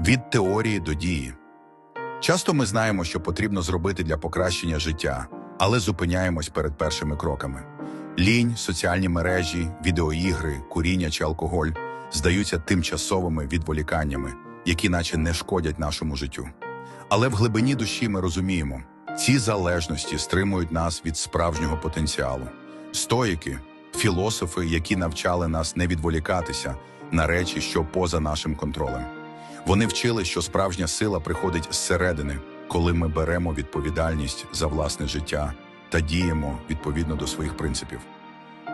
Від теорії до дії. Часто ми знаємо, що потрібно зробити для покращення життя, але зупиняємось перед першими кроками. Лінь, соціальні мережі, відеоігри, куріння чи алкоголь здаються тимчасовими відволіканнями, які наче не шкодять нашому життю. Але в глибині душі ми розуміємо, ці залежності стримують нас від справжнього потенціалу. Стоїки, філософи, які навчали нас не відволікатися на речі, що поза нашим контролем. Вони вчили, що справжня сила приходить зсередини, коли ми беремо відповідальність за власне життя та діємо відповідно до своїх принципів.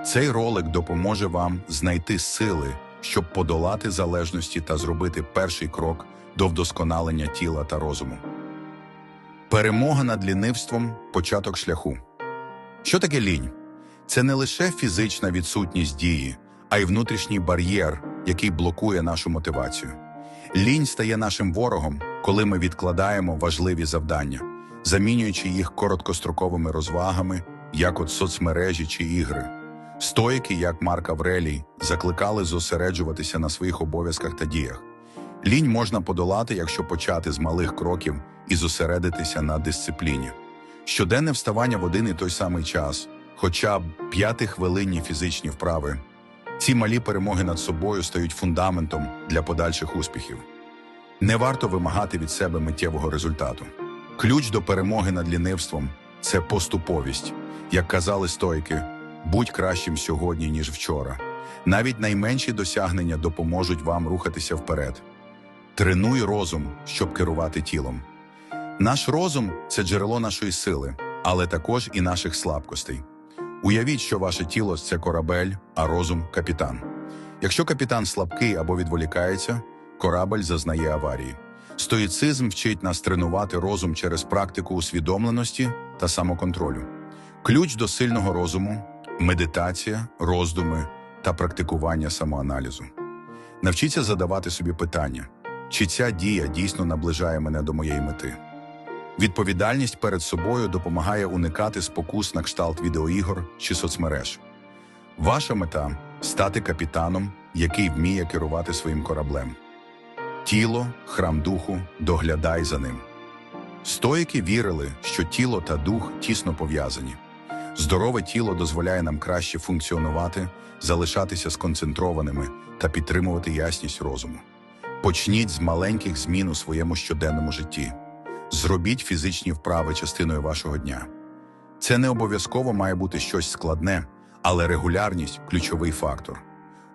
Цей ролик допоможе вам знайти сили, щоб подолати залежності та зробити перший крок до вдосконалення тіла та розуму. Перемога над лінивством початок шляху. Що таке лінь? Це не лише фізична відсутність дії, а й внутрішній бар'єр, який блокує нашу мотивацію. Лінь стає нашим ворогом, коли ми відкладаємо важливі завдання, замінюючи їх короткостроковими розвагами, як от соцмережі чи ігри. Стоїки, як Марк Аврелій, закликали зосереджуватися на своїх обов'язках та діях. Лінь можна подолати, якщо почати з малих кроків і зосередитися на дисципліні. Щоденне вставання в один і той самий час, хоча б п'ятихвилинні фізичні вправи. Ці малі перемоги над собою стають фундаментом для подальших успіхів. Не варто вимагати від себе миттєвого результату. Ключ до перемоги над лінивством це поступовість. Як казали стойки, будь кращим сьогодні, ніж вчора. Навіть найменші досягнення допоможуть вам рухатися вперед. Тренуй розум, щоб керувати тілом. Наш розум це джерело нашої сили, але також і наших слабкостей. Уявіть, що ваше тіло це корабель, а розум капітан. Якщо капітан слабкий або відволікається, корабель зазнає аварії. Стоїцизм вчить нас тренувати розум через практику усвідомленості та самоконтролю. Ключ до сильного розуму медитація, роздуми та практикування самоаналізу. Навчіться задавати собі питання, чи ця дія дійсно наближає мене до моєї мети. Відповідальність перед собою допомагає уникати спокус на кшталт відеоігор чи соцмереж. Ваша мета стати капітаном, який вміє керувати своїм кораблем. Тіло, храм духу, доглядай за ним. Стоїки вірили, що тіло та дух тісно пов'язані. Здорове тіло дозволяє нам краще функціонувати, залишатися сконцентрованими та підтримувати ясність розуму. Почніть з маленьких змін у своєму щоденному житті. Зробіть фізичні вправи частиною вашого дня. Це не обов'язково має бути щось складне, але регулярність ключовий фактор.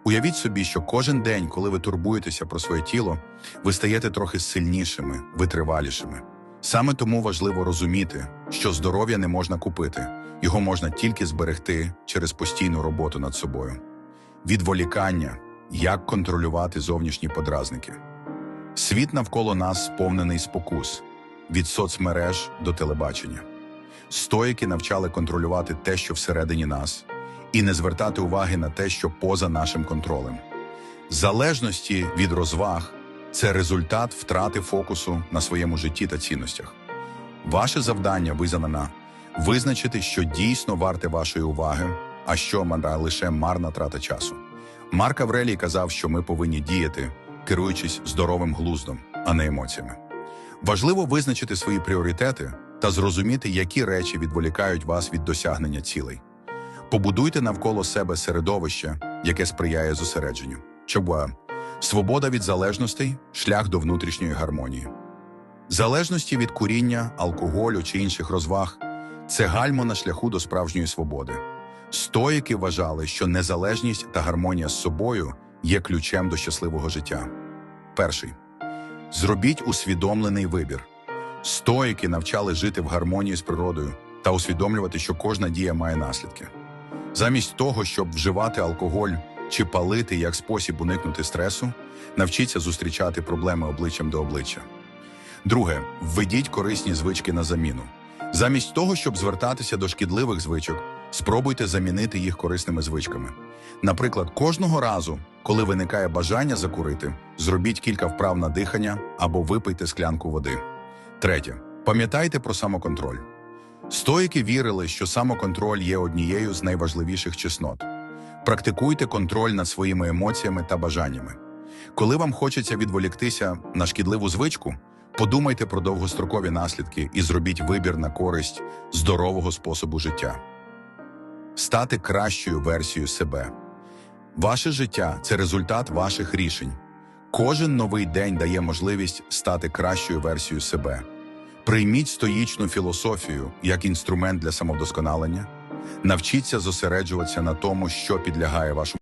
Уявіть собі, що кожен день, коли ви турбуєтеся про своє тіло, ви стаєте трохи сильнішими, витривалішими. Саме тому важливо розуміти, що здоров'я не можна купити, його можна тільки зберегти через постійну роботу над собою. Відволікання як контролювати зовнішні подразники. Світ навколо нас сповнений спокус від соцмереж до телебачення. Стоїки навчали контролювати те, що всередині нас, і не звертати уваги на те, що поза нашим контролем. Залежності від розваг це результат втрати фокусу на своєму житті та цінностях. Ваше завдання визнана визначити, що дійсно варте вашої уваги, а що лише марна трата часу. Марк Аврелій казав, що ми повинні діяти, керуючись здоровим глуздом, а не емоціями. Важливо визначити свої пріоритети та зрозуміти, які речі відволікають вас від досягнення цілей. Побудуйте навколо себе середовище, яке сприяє зосередженню. Чоба свобода від залежностей шлях до внутрішньої гармонії. Залежності від куріння, алкоголю чи інших розваг це гальмо на шляху до справжньої свободи. Стоїки вважали, що незалежність та гармонія з собою є ключем до щасливого життя. Перший зробіть усвідомлений вибір. Стоїки навчали жити в гармонії з природою та усвідомлювати, що кожна дія має наслідки. Замість того, щоб вживати алкоголь чи палити як спосіб уникнути стресу, навчіться зустрічати проблеми обличчям до обличчя. Друге, введіть корисні звички на заміну. Замість того, щоб звертатися до шкідливих звичок, спробуйте замінити їх корисними звичками. Наприклад, кожного разу, коли виникає бажання закурити, зробіть кілька вправ на дихання або випийте склянку води. Третє. Пам'ятайте про самоконтроль. Стоїки вірили, що самоконтроль є однією з найважливіших чеснот. Практикуйте контроль над своїми емоціями та бажаннями. Коли вам хочеться відволіктися на шкідливу звичку, подумайте про довгострокові наслідки і зробіть вибір на користь здорового способу життя. Стати кращою версією себе. Ваше життя це результат ваших рішень. Кожен новий день дає можливість стати кращою версією себе. Прийміть стоїчну філософію як інструмент для самовдосконалення. Навчіться зосереджуватися на тому, що підлягає вашому